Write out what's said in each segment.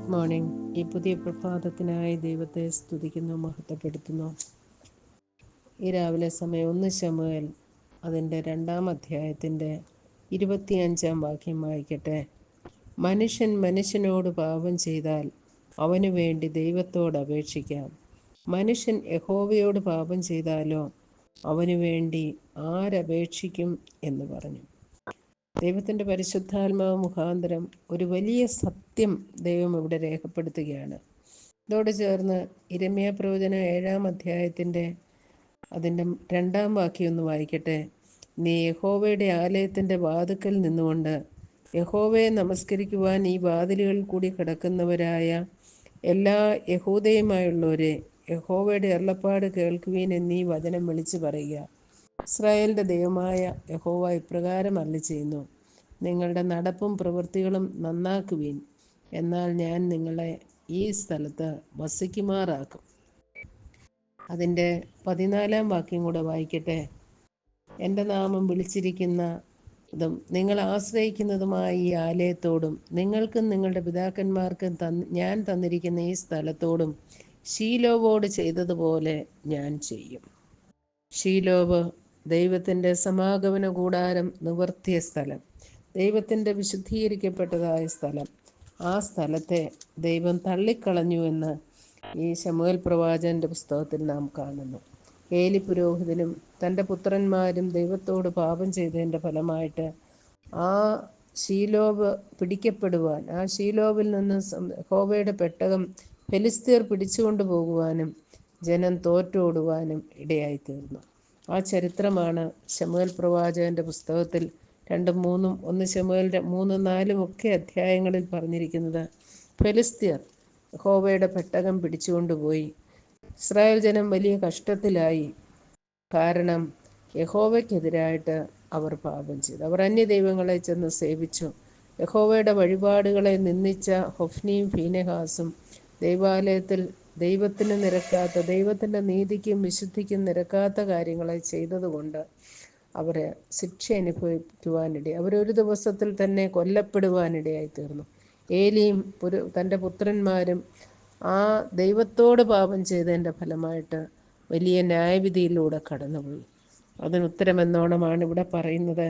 Good morning. ഈ പുതിയ പ്രഭാതത്തിനായി ദൈവത്തെ സ്തുതിക്കുന്നു മഹത്വപ്പെടുത്തുന്നു. ഈ രാവിലെ സമയം ഒന്ന് ശമുവേൽ അതിന്റെ രണ്ടാം അധ്യായത്തിന്റെ ഇരുപത്തിയഞ്ചാം വാക്യം വായിക്കട്ടെ. മനുഷ്യൻ മനുഷ്യനോട് പാപം ചെയ്താൽ അവനു വേണ്ടി ദൈവത്തോട് അപേക്ഷിക്കാം. മനുഷ്യൻ യഹോവയോട് പാപം ചെയ്താലോ അവനു വേണ്ടി ആരപേക്ഷിക്കും എന്ന് പറഞ്ഞു. ദൈവത്തിന്റെ പരിശുദ്ധാത്മാവ് മുഖാന്തരം ഒരു വലിയ സത്യം ദൈവം ഇവിടെ രേഖപ്പെടുത്തുകയാണ്. ഇതോട് ചേർന്ന് ഇരമ്യ പ്രവചന ഏഴാം അധ്യായത്തിന്റെ അതിന്റെ രണ്ടാം വാക്യം ഒന്ന് വായിക്കട്ടെ. നീ യഹോവയുടെ ആലയത്തിന്റെ വാതുക്കൽ നിന്നുകൊണ്ട് യഹോവയെ നമസ്കരിക്കുവാൻ ഈ വാതിലുകൾ കൂടി കിടക്കുന്നവരായ എല്ലാ യഹൂദയുമായുള്ളവരെ യഹോവയുടെ എറളപ്പാട് കേൾക്കുവീൻ എന്നീ വചനം വിളിച്ചു പറയുക. ഇസ്രായേലിന്റെ ദൈവമായ യഹോവ ഇപ്രകാരം അരളി ചെയ്യുന്നു നിങ്ങളുടെ നടപ്പും പ്രവൃത്തികളും നന്നാക്കുവീൻ. എന്നാൽ ഞാൻ നിങ്ങളെ ഈ സ്ഥലത്ത് വസിക്കുമാറാക്കും. അതിന്റെ പതിനാലാം വാക്യം കൂടെ വായിക്കട്ടെ. എന്റെ നാമം വിളിച്ചിരിക്കുന്ന ഇതും നിങ്ങൾ ആശ്രയിക്കുന്നതുമായ ഈ ആലയത്തോടും നിങ്ങൾക്കും നിങ്ങളുടെ പിതാക്കന്മാർക്കും തന്ന് ഞാൻ തന്നിരിക്കുന്ന ഈ സ്ഥലത്തോടും ഷീലോവോട് ചെയ്തതുപോലെ ഞാൻ ചെയ്യും. ഷീലോവ് ദൈവത്തിന്റെ സമാഗമന കൂടാരം നിവർത്തിയ സ്ഥലം. ദൈവത്തിന്റെ വിശുദ്ധീകരിക്കപ്പെട്ടതായ സ്ഥലം. ആ സ്ഥലത്തെ ദൈവം തള്ളിക്കളഞ്ഞു എന്ന് ഈ ശമുവൽ പ്രവാചന്റെ പുസ്തകത്തിൽ നാം കാണുന്നു. ഏലി പുരോഹിതനും തന്റെ പുത്രന്മാരും ദൈവത്തോട് പാപം ചെയ്തതിന്റെ ഫലമായിട്ട് ആ ശീലോവ് പിടിക്കപ്പെടുവാൻ ആ ശീലോവിൽ നിന്ന് ഹോവയുടെ പെട്ടകം ഫെലിസ്തീർ പിടിച്ചുകൊണ്ടു പോകുവാനും ജനം തോറ്റോടുവാനും ഇടയായിത്തീർന്നു. ആ ചരിത്രമാണ് ശമുവൽ പ്രവാചകന്റെ പുസ്തകത്തിൽ രണ്ടും മൂന്നും ഒന്ന് ശമുവലിന്റെ മൂന്നും നാലും ഒക്കെ അധ്യായങ്ങളിൽ പറഞ്ഞിരിക്കുന്നത്. ഫെലിസ്തീർ ഹോവയുടെ പെട്ടകം പിടിച്ചുകൊണ്ടുപോയി ഇസ്രായേൽ ജനം വലിയ കഷ്ടത്തിലായി. കാരണം യഹോവയ്ക്കെതിരായിട്ട് അവർ പാപം ചെയ്തു. അവർ അന്യ ദൈവങ്ങളെ ചെന്ന് സേവിച്ചു. യഹോവയുടെ വഴിപാടുകളെ നിന്ദിച്ച ഹൊഫ്നിയും ഫീനഹാസും ദൈവാലയത്തിൽ ദൈവത്തിന് നിരക്കാത്ത ദൈവത്തിന്റെ നീതിക്കും വിശുദ്ധിക്കും നിരക്കാത്ത കാര്യങ്ങളെ ചെയ്തതുകൊണ്ട് അവരെ ശിക്ഷ അനുഭവിക്കുവാനിടയായി. അവരൊരു ദിവസത്തിൽ തന്നെ കൊല്ലപ്പെടുവാനിടയായി തീർന്നു ഏലിയും പുരു തന്റെ പുത്രന്മാരും ആ ദൈവത്തോട് പാപം ചെയ്തതിന്റെ ഫലമായിട്ട് വലിയ ന്യായവിധിയിലൂടെ കടന്നുപോയി. അതിന് ഉത്തരമെന്നോണമാണ് ഇവിടെ പറയുന്നത്.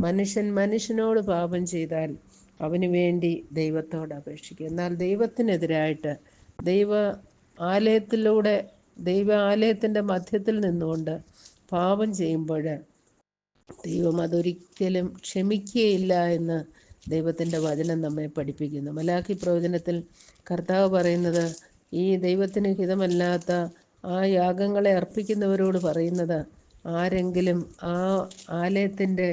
മനുഷ്യൻ മനുഷ്യനോട് പാപം ചെയ്താൽ അവന് വേണ്ടി ദൈവത്തോട് അപേക്ഷിക്കുക എന്നാൽ ദൈവത്തിനെതിരായിട്ട് ദൈവ ആലയത്തിലൂടെ ദൈവ ആലയത്തിന്റെ മധ്യത്തിൽ നിന്നുകൊണ്ട് പാപം ചെയ്യുമ്പോൾ ദൈവം അതൊരിക്കലും ക്ഷമിക്കുകയില്ല എന്ന് ദൈവത്തിന്റെ വചനം നമ്മെ പഠിപ്പിക്കുന്നു. മലാഖി പ്രവചനത്തിൽ കർത്താവ് പറയുന്നത് ഈ ദൈവത്തിന് ഹിതമല്ലാത്ത ആ യാഗങ്ങളെ അർപ്പിക്കുന്നവരോട് പറയുന്നത് ആരെങ്കിലും ആ ആലയത്തിന്റെ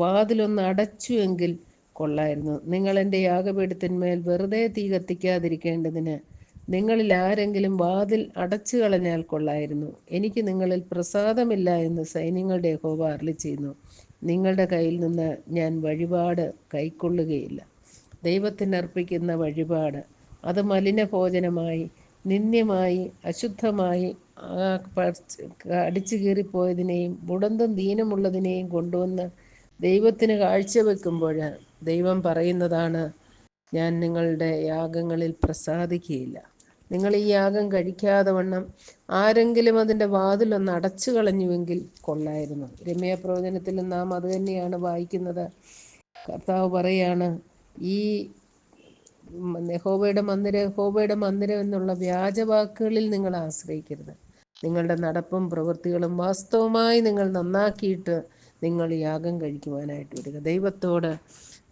വാതിലൊന്ന് അടച്ചു എങ്കിൽ കൊള്ളായിരുന്നു. നിങ്ങൾ എന്റെ യാഗപീഠത്തിന്മേൽ വെറുതെ തീ കത്തിക്കാതിരിക്കേണ്ടതിന് നിങ്ങളിൽ ആരെങ്കിലും വാതിൽ അടച്ചു കളഞ്ഞാൽ കൊള്ളായിരുന്നു. എനിക്ക് നിങ്ങളിൽ പ്രസാദമില്ല എന്ന് സൈന്യങ്ങളുടെ ഹോബ അരളി ചെയ്യുന്നു. നിങ്ങളുടെ കയ്യിൽ നിന്ന് ഞാൻ വഴിപാട് കൈക്കൊള്ളുകയില്ല. ദൈവത്തിനർപ്പിക്കുന്ന വഴിപാട് അത് മലിനഭോജനമായി നിന്ദ്യമായി അശുദ്ധമായി അടിച്ചു കീറിപ്പോയതിനെയും മുടന്തും ദീനമുള്ളതിനെയും കൊണ്ടുവന്ന് ദൈവത്തിന് കാഴ്ചവെക്കുമ്പോൾ ദൈവം പറയുന്നതാണ് ഞാൻ നിങ്ങളുടെ യാഗങ്ങളിൽ പ്രസാദിക്കുകയില്ല. നിങ്ങൾ ഈ യാഗം കഴിക്കാതെ വണ്ണം ആരെങ്കിലും അതിന്റെ വാതിലൊന്ന് അടച്ചു കളഞ്ഞുവെങ്കിൽ കൊള്ളായിരുന്നു. രമ്യ പ്രവചനത്തിൽ നാം അത് തന്നെയാണ് വായിക്കുന്നത്. കർത്താവ് പറയാണ് ഈ ഹോബയുടെ മന്ദിരം ഹോബയുടെ മന്ദിരം എന്നുള്ള വ്യാജവാക്കുകളിൽ നിങ്ങൾ ആശ്രയിക്കരുത്. നിങ്ങളുടെ നടപ്പും പ്രവൃത്തികളും വാസ്തവമായി നിങ്ങൾ നന്നാക്കിയിട്ട് നിങ്ങൾ യാഗം കഴിക്കുവാനായിട്ട് വരിക. ദൈവത്തോട്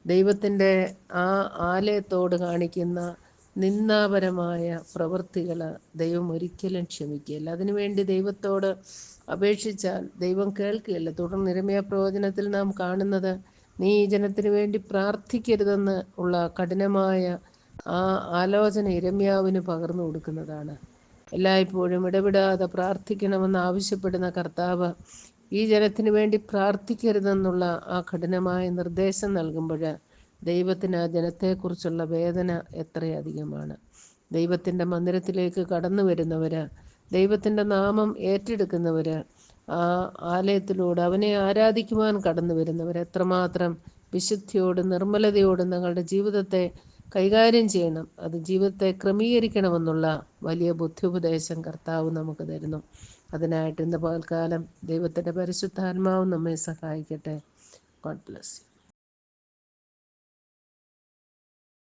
ദൈവത്തിന്റെ ആ ആലയത്തോട് കാണിക്കുന്ന നിന്ദാപരമായ പ്രവൃത്തികൾ ദൈവം ഒരിക്കലും ക്ഷമിക്കുകയില്ല. അതിനുവേണ്ടി ദൈവത്തോട് അപേക്ഷിച്ചാൽ ദൈവം കേൾക്കുകയില്ല. തുടർന്ന് നിരമയ പ്രവചനത്തിൽ നാം കാണുന്നത് നീ ഈ ജനത്തിന് വേണ്ടി പ്രാർത്ഥിക്കരുതെന്ന് ഉള്ള കഠിനമായ ആ ആലോചന ഇരമ്യാവിന് പകർന്നു കൊടുക്കുന്നതാണ്. എല്ലായ്പ്പോഴും ഇടപെടാതെ പ്രാർത്ഥിക്കണമെന്ന് ആവശ്യപ്പെടുന്ന കർത്താവ് ഈ ജനത്തിന് വേണ്ടി പ്രാർത്ഥിക്കരുതെന്നുള്ള ആ കഠിനമായ നിർദ്ദേശം നൽകുമ്പോൾ ദൈവത്തിന് ആ ജനത്തെക്കുറിച്ചുള്ള വേദന എത്രയധികമാണ്. ദൈവത്തിന്റെ മന്ദിരത്തിലേക്ക് കടന്നു വരുന്നവർ ദൈവത്തിന്റെ നാമം ഏറ്റെടുക്കുന്നവർ ആ ആലയത്തിലൂടെ അവനെ ആരാധിക്കുവാൻ കടന്നു വരുന്നവർ എത്രമാത്രം വിശുദ്ധിയോടും നിർമ്മലതയോടും തങ്ങളുടെ ജീവിതത്തെ കൈകാര്യം ചെയ്യണം. അത് ജീവിതത്തെ ക്രമീകരിക്കണമെന്നുള്ള വലിയ ബുദ്ധിയുപദേശം കർത്താവ് നമുക്ക് തരുന്നു. അതിനായിട്ട് ഇന്ന് പകൽക്കാലം ദൈവത്തിന്റെ പരിശുദ്ധാത്മാവ് നമ്മെ സഹായിക്കട്ടെ. God bless you